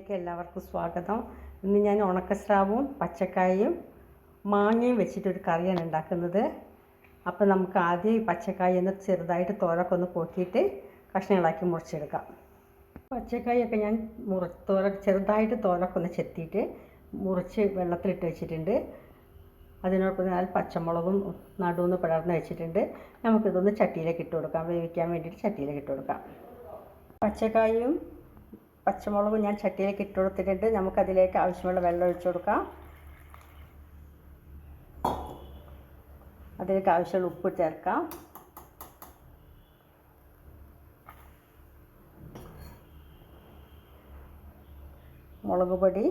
വീഡിയോയിലേക്ക് എല്ലാവർക്കും സ്വാഗതം. ഇന്ന് ഞാൻ ഉണക്കസ്രാവും പച്ചക്കായും മാങ്ങയും വെച്ചിട്ടൊരു കറിയാണ് ഉണ്ടാക്കുന്നത്. അപ്പോൾ നമുക്ക് ആദ്യം ഈ പച്ചക്കായ ഒന്ന് ചെറുതായിട്ട് തോരൊക്കെ ഒന്ന് പൊക്കിയിട്ട് കഷ്ണങ്ങളാക്കി മുറിച്ചെടുക്കാം. പച്ചക്കായൊക്കെ ഞാൻ മുറി തോര ചെറുതായിട്ട് തോരൊക്കെ ഒന്ന് ചെത്തിയിട്ട് മുറിച്ച് വെള്ളത്തിലിട്ട് വെച്ചിട്ടുണ്ട്. അതിനോടൊപ്പം നാല് പച്ചമുളകും നടുവെന്ന് പിളർന്ന് വെച്ചിട്ടുണ്ട്. നമുക്കിതൊന്ന് ചട്ടിയിലേക്ക് ഇട്ട് കൊടുക്കാം. വേവിക്കാൻ വേണ്ടിയിട്ട് ചട്ടിയിലേക്ക് ഇട്ട് കൊടുക്കാം. പച്ചക്കായും പച്ചമുളകും ഞാൻ ചട്ടിയിലേക്ക് ഇട്ട് കൊടുത്തിട്ടുണ്ട്. നമുക്കതിലേക്ക് ആവശ്യമുള്ള വെള്ളം ഒഴിച്ചു കൊടുക്കാം. അതിലേക്ക് ആവശ്യമുള്ള ഉപ്പ് ചേർക്കാം. മുളക് പൊടി.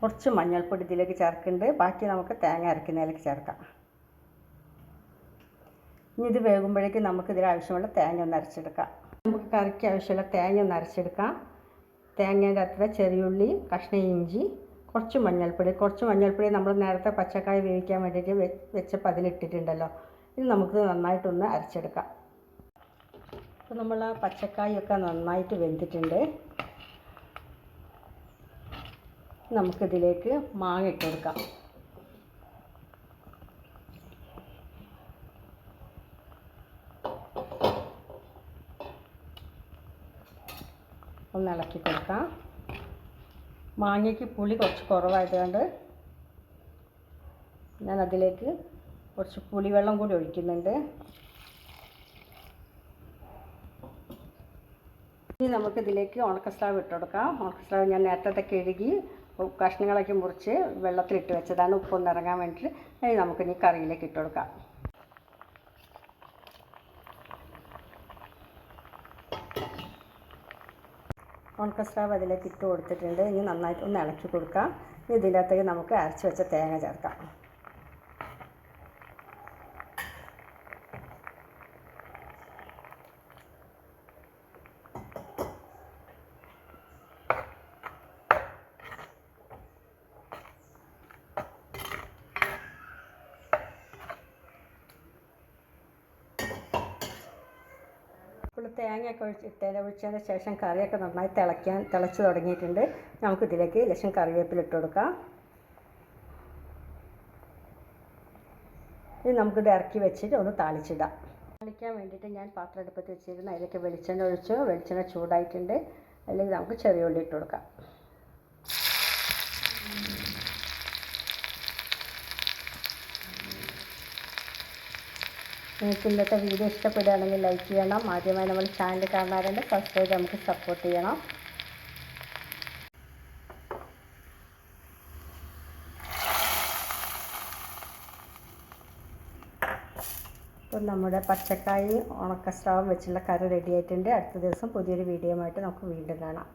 കുറച്ച് മഞ്ഞൾപ്പൊടി ഇതിലേക്ക് ചേർക്കുന്നുണ്ട്. ബാക്കി നമുക്ക് തേങ്ങ അരക്കുന്നതിലേക്ക് ചേർക്കാം. ഇനി ഇത് വേകുമ്പോഴേക്കും നമുക്ക് ഇതിൽ ആവശ്യമുള്ള തേങ്ങ ഒന്ന് അരച്ചെടുക്കാം. നമുക്ക് കറിക്ക് ആവശ്യമുള്ള തേങ്ങ ഒന്ന് അരച്ചെടുക്കാം. തേങ്ങേന്റെ അത്ര ചെറിയുള്ളി കഷ്ണ ഇഞ്ചി കുറച്ച് മഞ്ഞൾപ്പൊടി. കുറച്ച് മഞ്ഞൾപ്പൊടി നമ്മൾ നേരത്തെ പച്ചക്കായ വേവിക്കാൻ വേണ്ടിയിട്ട് വെച്ചപ്പോൾ അതിലിട്ടിട്ടുണ്ടല്ലോ. ഇത് നമുക്ക് നന്നായിട്ടൊന്ന് അരച്ചെടുക്കാം. അപ്പോൾ നമ്മൾ ആ പച്ചക്കായൊക്കെ നന്നായിട്ട് വെന്തിട്ടുണ്ട്. നമുക്കിതിലേക്ക് മാങ്ങ ഇട്ട് കൊടുക്കാം ഒന്ന് ഇളക്കി കൊടുക്കാം. മാങ്ങയ്ക്ക് പുളി കുറച്ച് കുറവായതുകൊണ്ട് ഞാൻ അതിലേക്ക് കുറച്ച് പുളിവെള്ളം കൂടി ഒഴിക്കുന്നുണ്ട്. ഇനി നമുക്കിതിലേക്ക് ഉണക്കസ്രാവ് ഇട്ടുകൊടുക്കാം ഉണക്കസ്രാവ് ഞാൻ നേരത്തെ കഴുകി കഷ്ണങ്ങളൊക്കെ മുറിച്ച് വെള്ളത്തിലിട്ട് വെച്ചതാണ്. ഉപ്പൊന്നിറങ്ങാൻ വേണ്ടിയിട്ട്. ഇനി നമുക്കിനി കറിയിലേക്ക് ഇട്ട് കൊടുക്കാം അതിലേക്ക് ഇട്ട് കൊടുത്തിട്ടുണ്ട്. ഇനി നന്നായിട്ട് ഒന്ന് ഇളക്കി കൊടുക്കാം. ഇനി ഇതിനകത്തേക്ക് നമുക്ക് അരച്ച് വെച്ച തേങ്ങ ചേർക്കാം. തേങ്ങയൊക്കെ ഒഴിച്ച് തേങ്ങ ഒഴിച്ചതിന് ശേഷം കറിയൊക്കെ നന്നായി തിളയ്ക്കാൻ തിളച്ച് തുടങ്ങിയിട്ടുണ്ട്. നമുക്ക് ഇതിലേക്ക് ലക്ഷം കറിവേപ്പില ഇട്ട് കൊടുക്കാം. ഇനി നമുക്കിത് ഇറക്കി വെച്ചിട്ട് ഒന്ന് താളിച്ചിടാം. താളിക്കാൻ വേണ്ടിയിട്ട് ഞാൻ പാത്രം അടുപ്പത്ത് വെച്ചിരുന്നു. അതിലേക്ക് വെളിച്ചെണ്ണ ഒഴിച്ചു. വെളിച്ചെണ്ണ ചൂടായിട്ടുണ്ട്. അല്ലെങ്കിൽ നമുക്ക് ചെറിയ ഉള്ളി ഇട്ട് കൊടുക്കാം. നിങ്ങൾക്ക് ഇന്നത്തെ വീഡിയോ ഇഷ്ടപ്പെടുകയാണെങ്കിൽ ലൈക്ക് ചെയ്യണം. ആദ്യമായി നമ്മൾ ചാനൽ കാണാറുണ്ട് സബ്സ്ക്രൈബ് നമുക്ക് സപ്പോർട്ട് ചെയ്യണം. ഇപ്പം നമ്മുടെ പച്ചക്കായി ഉണക്കസ്രാവം വെച്ചുള്ള കറി റെഡി ആയിട്ടുണ്ട്. അടുത്ത ദിവസം പുതിയൊരു വീഡിയോ ആയിട്ട് നമുക്ക് വീണ്ടും കാണാം.